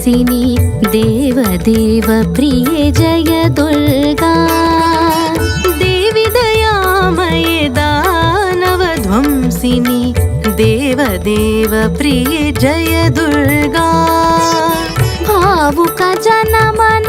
ध्वंसिनि देवदेव प्रिये जय दुर्गा देवि दयामये दानवध्वंसिनि देवदेव प्रिये जय दुर्गा भावुक जनमन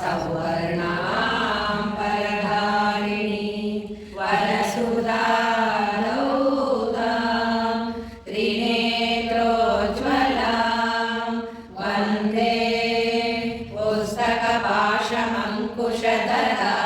सौवर्णां परधारिणी वरसुधारौदां त्रिनेत्रोज्ज्वलां वन्दे पुस्तकपाशमङ्कुशधरां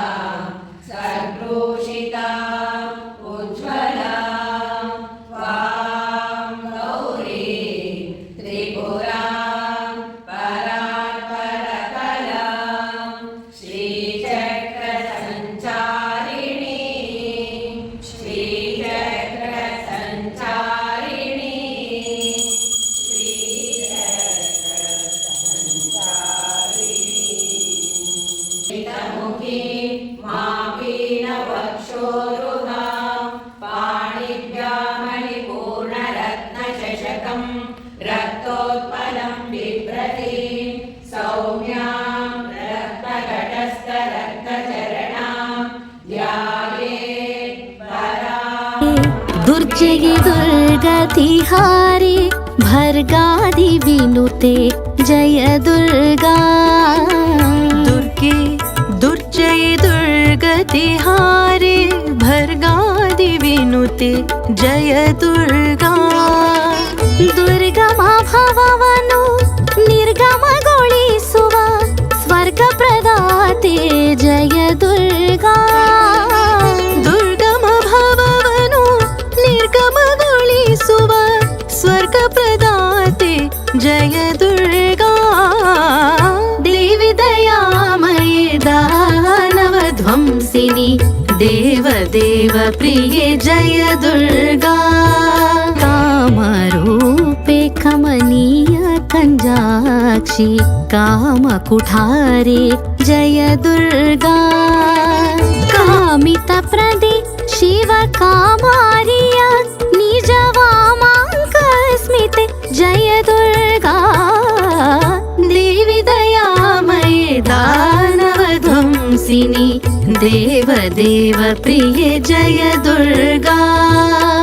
दुर्जयि दुर्गतिहारे भर्गादि विनुते जय दुर्गा। दुर्गे दुर्जयि दुर्गतिहारे भर्गादि विनुते जय दुर्गा। दुर्गमा भवनु निर्गम स्वर्गप्रदाते जय दुर्गा। జగదాసి జయ దుర్గా దేవి దయామయే దానవ ధ్వంసిని దేవదేవ ప్రియే జయ దుర్గా కామరూపే కమనీయ కञ्जाक्षि कामकुठारे जय दुर्गा। कामितप्रदे शिवकामारी वासिनि देव देव प्रिय जय दुर्गा